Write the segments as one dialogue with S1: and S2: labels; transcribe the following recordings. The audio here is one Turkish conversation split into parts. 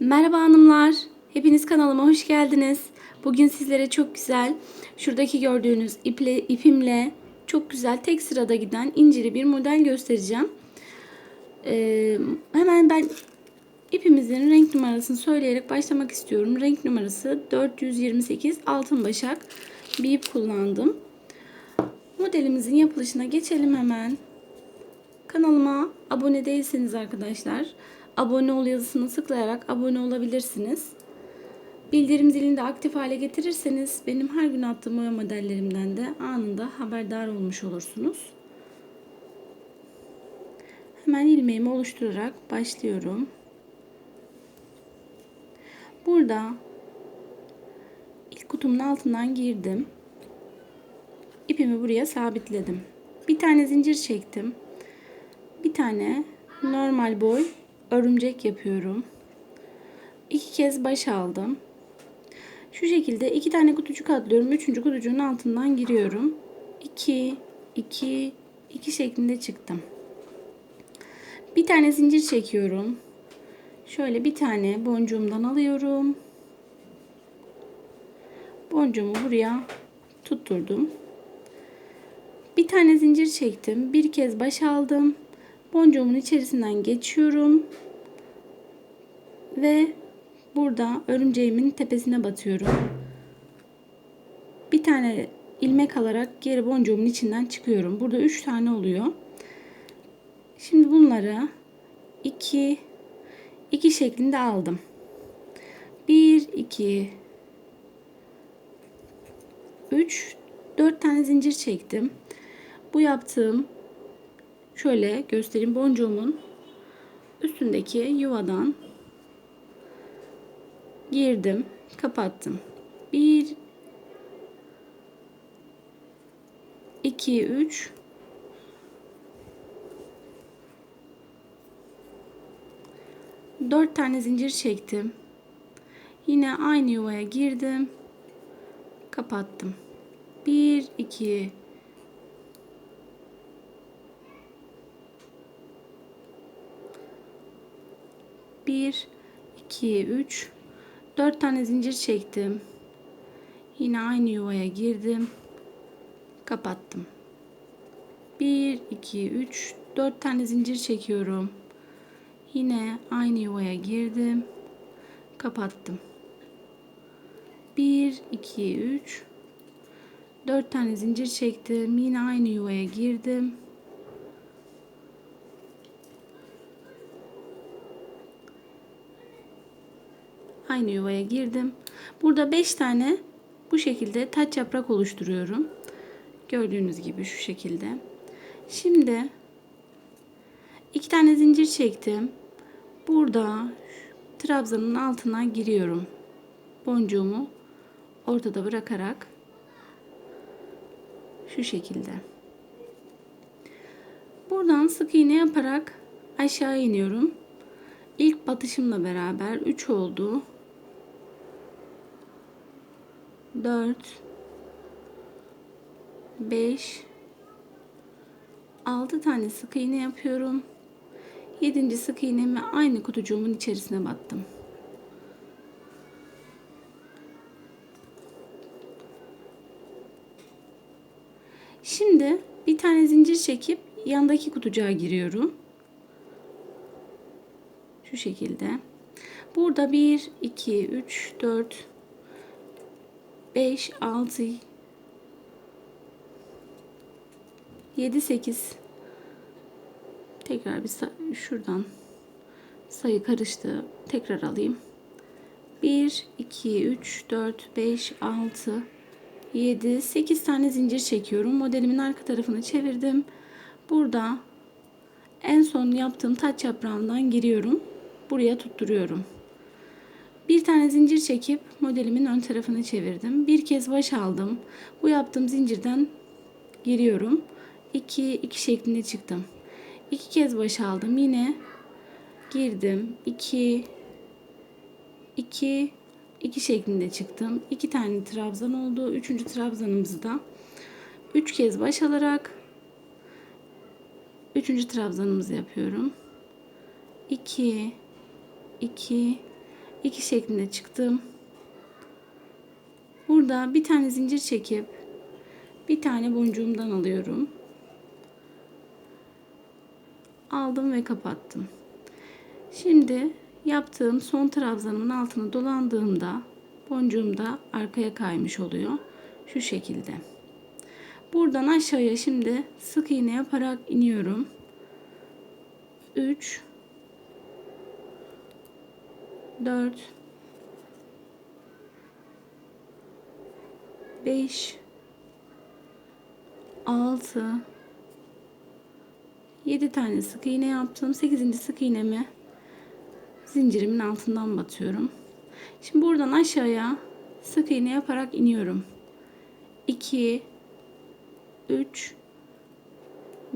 S1: Merhaba hanımlar. Hepiniz kanalıma hoş geldiniz. Bugün sizlere çok güzel, şuradaki gördüğünüz iple, ipimle çok güzel tek sırada giden inciri bir model göstereceğim. Ee, hemen ben ipimizin renk numarasını söyleyerek başlamak istiyorum. Renk numarası 428 altın başak bir ip kullandım. Modelimizin yapılışına geçelim hemen. Kanalıma abone değilseniz arkadaşlar abone ol yazısını tıklayarak abone olabilirsiniz. Bildirim zilini de aktif hale getirirseniz benim her gün attığım boya modellerimden de anında haberdar olmuş olursunuz. Hemen ilmeğimi oluşturarak başlıyorum. Burada ilk kutumun altından girdim. İpimi buraya sabitledim. Bir tane zincir çektim. Bir tane normal boy örümcek yapıyorum. İki kez baş aldım. Şu şekilde iki tane kutucuk atlıyorum. Üçüncü kutucuğun altından giriyorum. 2 2 2 şeklinde çıktım. Bir tane zincir çekiyorum. Şöyle bir tane boncuğumdan alıyorum. Boncuğumu buraya tutturdum. Bir tane zincir çektim. Bir kez baş aldım. Boncuğumun içerisinden geçiyorum. Ve burada örümceğimin tepesine batıyorum. Bir tane ilmek alarak geri boncuğumun içinden çıkıyorum. Burada 3 tane oluyor. Şimdi bunları 2 2 şeklinde aldım. 1 2 3 4 tane zincir çektim. Bu yaptığım şöyle göstereyim boncuğumun üstündeki yuvadan girdim, kapattım. 1 2 3 4 tane zincir çektim. Yine aynı yuvaya girdim. Kapattım. 1 2 1 2 3 4 tane zincir çektim. Yine aynı yuvaya girdim. Kapattım. 1 2 3 4 tane zincir çekiyorum. Yine aynı yuvaya girdim. Kapattım. 1 2 3 4 tane zincir çektim. Yine aynı yuvaya girdim. Aynı yuvaya girdim. Burada 5 tane bu şekilde taç yaprak oluşturuyorum. Gördüğünüz gibi şu şekilde. Şimdi iki tane zincir çektim. Burada trabzanın altına giriyorum. Boncuğumu ortada bırakarak şu şekilde. Buradan sık iğne yaparak aşağı iniyorum. İlk batışımla beraber 3 oldu. 4 5 6 tane sık iğne yapıyorum. 7. sık iğnemi aynı kutucuğumun içerisine battım. Şimdi bir tane zincir çekip yandaki kutucuğa giriyorum. Şu şekilde. Burada 1 2 3 4 5, 6, 7, 8 tekrar bir şuradan sayı karıştı. Tekrar alayım. 1, 2, 3, 4, 5, 6, 7, 8 tane zincir çekiyorum. Modelimin arka tarafını çevirdim. Burada en son yaptığım taç yaprağından giriyorum. Buraya tutturuyorum. Bir tane zincir çekip modelimin ön tarafını çevirdim. Bir kez baş aldım. Bu yaptığım zincirden giriyorum. 2 2 şeklinde çıktım. İki kez baş aldım. Yine girdim. 2 2 2 şeklinde çıktım. 2 tane trabzan oldu. Üçüncü trabzanımızı da 3 kez baş alarak üçüncü trabzanımızı yapıyorum. 2 2 2 şeklinde çıktım. Burada bir tane zincir çekip bir tane boncuğumdan alıyorum. Aldım ve kapattım. Şimdi yaptığım son trabzanımın altına dolandığımda boncuğum da arkaya kaymış oluyor. Şu şekilde. Buradan aşağıya şimdi sık iğne yaparak iniyorum. 3 4 5 6 7 tane sık iğne yaptım. 8. sık iğnemi zincirimin altından batıyorum. Şimdi buradan aşağıya sık iğne yaparak iniyorum. 2 3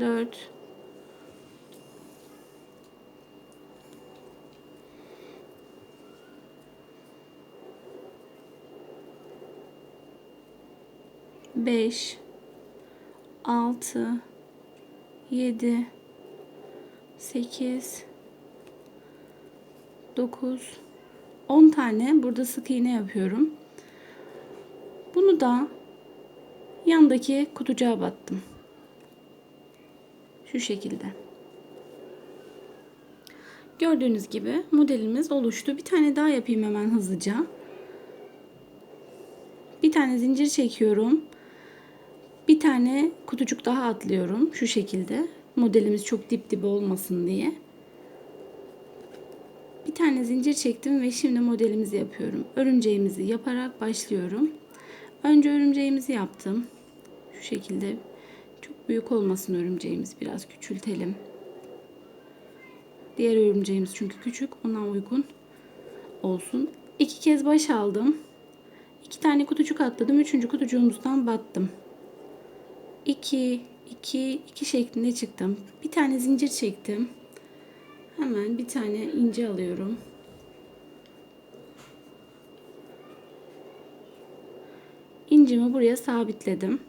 S1: 4 5 6 7 8 9 10 tane burada sık iğne yapıyorum. Bunu da yandaki kutucuğa battım. Şu şekilde. Gördüğünüz gibi modelimiz oluştu. Bir tane daha yapayım hemen hızlıca. Bir tane zincir çekiyorum. Bir tane kutucuk daha atlıyorum şu şekilde. Modelimiz çok dip dibe olmasın diye. Bir tane zincir çektim ve şimdi modelimizi yapıyorum. Örümceğimizi yaparak başlıyorum. Önce örümceğimizi yaptım. Şu şekilde çok büyük olmasın örümceğimiz. Biraz küçültelim. Diğer örümceğimiz çünkü küçük. Ona uygun olsun. İki kez baş aldım. İki tane kutucuk atladım. Üçüncü kutucuğumuzdan battım. 2 2 2 şeklinde çıktım. Bir tane zincir çektim. Hemen bir tane ince alıyorum. İncimi buraya sabitledim.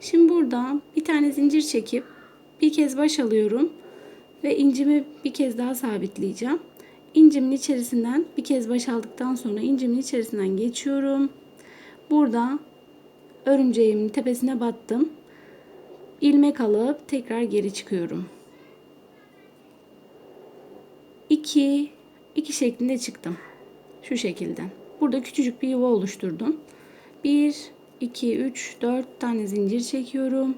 S1: Şimdi burada bir tane zincir çekip bir kez baş alıyorum ve incimi bir kez daha sabitleyeceğim. İncimin içerisinden bir kez baş aldıktan sonra incimin içerisinden geçiyorum. Burada örümceğimin tepesine battım ilmek alıp tekrar geri çıkıyorum. 2 2 şeklinde çıktım. Şu şekilde. Burada küçücük bir yuva oluşturdum. 1 2 3 4 tane zincir çekiyorum.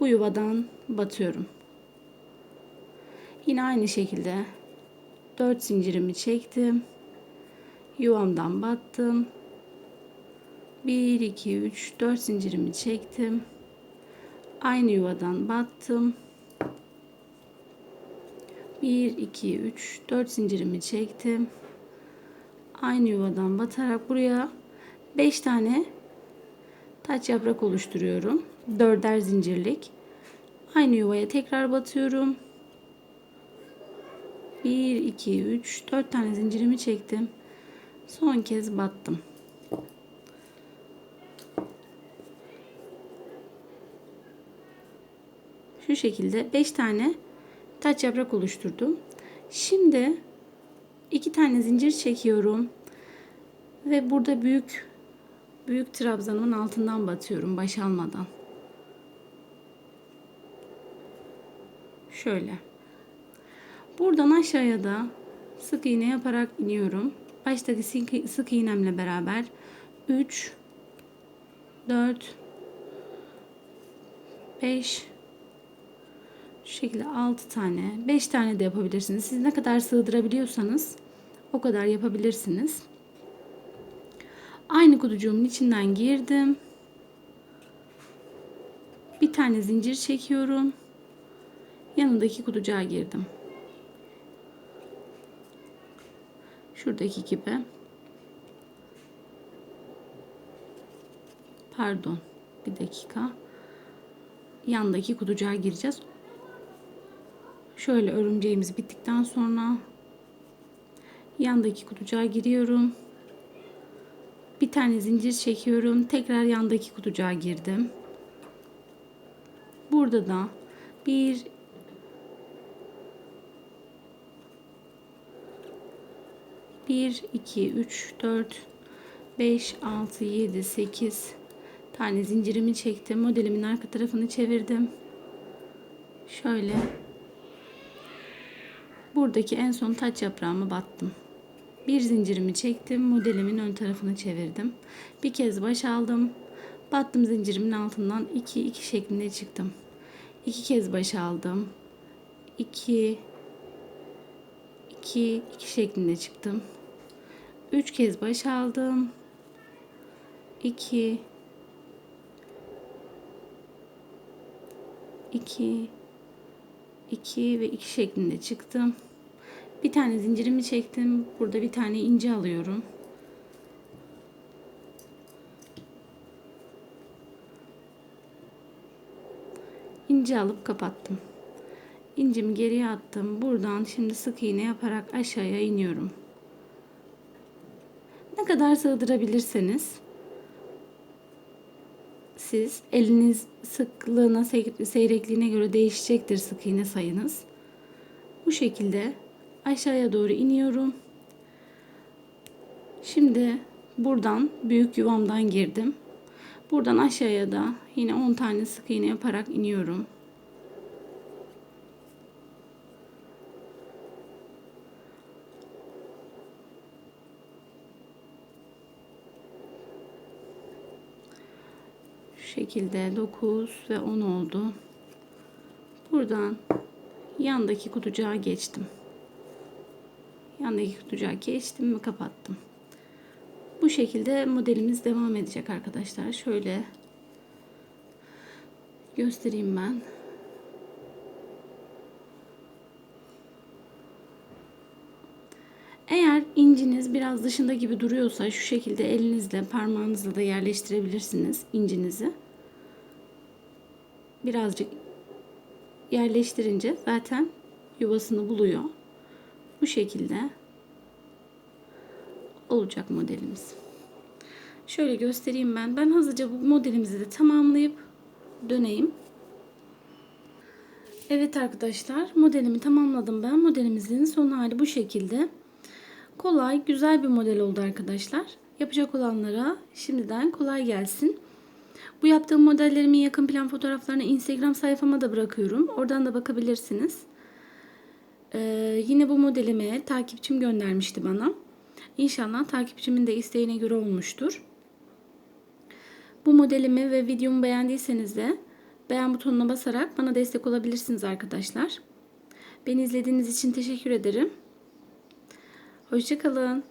S1: Bu yuvadan batıyorum. Yine aynı şekilde 4 zincirimi çektim. Yuvamdan battım. 1 2 3 4 zincirimi çektim aynı yuvadan battım. 1 2 3 4 zincirimi çektim. Aynı yuvadan batarak buraya 5 tane taç yaprak oluşturuyorum. Dörder zincirlik. Aynı yuvaya tekrar batıyorum. 1 2 3 4 tane zincirimi çektim. Son kez battım. Şekilde 5 tane taç yaprak oluşturdum. Şimdi iki tane zincir çekiyorum ve burada büyük büyük trabzanımın altından batıyorum baş almadan. Şöyle. Buradan aşağıya da sık iğne yaparak iniyorum. Baştaki sık iğnemle beraber 3 4 5 şu şekilde 6 tane, 5 tane de yapabilirsiniz. Siz ne kadar sığdırabiliyorsanız o kadar yapabilirsiniz. Aynı kutucuğumun içinden girdim. Bir tane zincir çekiyorum. Yanındaki kutucuğa girdim. Şuradaki gibi. Pardon. Bir dakika. Yandaki kutucuğa gireceğiz. Şöyle örümceğimiz bittikten sonra yandaki kutucuğa giriyorum. Bir tane zincir çekiyorum. Tekrar yandaki kutucuğa girdim. Burada da bir 1, 2, 3, 4, 5, 6, 7, 8 tane zincirimi çektim. Modelimin arka tarafını çevirdim. Şöyle buradaki en son taç yaprağımı battım. Bir zincirimi çektim. Modelimin ön tarafını çevirdim. Bir kez baş aldım. Battım zincirimin altından 2 2 şeklinde çıktım. İki kez baş aldım. 2 2 2 şeklinde çıktım. 3 kez baş aldım. 2 2 2 ve 2 şeklinde çıktım. Bir tane zincirimi çektim. Burada bir tane ince alıyorum. İnce alıp kapattım. İncimi geriye attım. Buradan şimdi sık iğne yaparak aşağıya iniyorum. Ne kadar sığdırabilirseniz siz eliniz sıklığına, seyrekliğine göre değişecektir sık iğne sayınız. Bu şekilde aşağıya doğru iniyorum. Şimdi buradan büyük yuvamdan girdim. Buradan aşağıya da yine 10 tane sık iğne yaparak iniyorum. Şekilde 9 ve 10 oldu. Buradan yandaki kutucuğa geçtim. Yandaki kutucuğa geçtim ve kapattım. Bu şekilde modelimiz devam edecek arkadaşlar. Şöyle göstereyim ben. Eğer inciniz biraz dışında gibi duruyorsa şu şekilde elinizle parmağınızla da yerleştirebilirsiniz incinizi. Birazcık yerleştirince zaten yuvasını buluyor. Bu şekilde olacak modelimiz. Şöyle göstereyim ben. Ben hızlıca bu modelimizi de tamamlayıp döneyim. Evet arkadaşlar modelimi tamamladım ben. Modelimizin son hali bu şekilde. Kolay, güzel bir model oldu arkadaşlar. Yapacak olanlara şimdiden kolay gelsin. Bu yaptığım modellerimin yakın plan fotoğraflarını Instagram sayfama da bırakıyorum. Oradan da bakabilirsiniz. Ee, yine bu modelimi takipçim göndermişti bana. İnşallah takipçimin de isteğine göre olmuştur. Bu modelimi ve videomu beğendiyseniz de beğen butonuna basarak bana destek olabilirsiniz arkadaşlar. Beni izlediğiniz için teşekkür ederim. Hoşçakalın.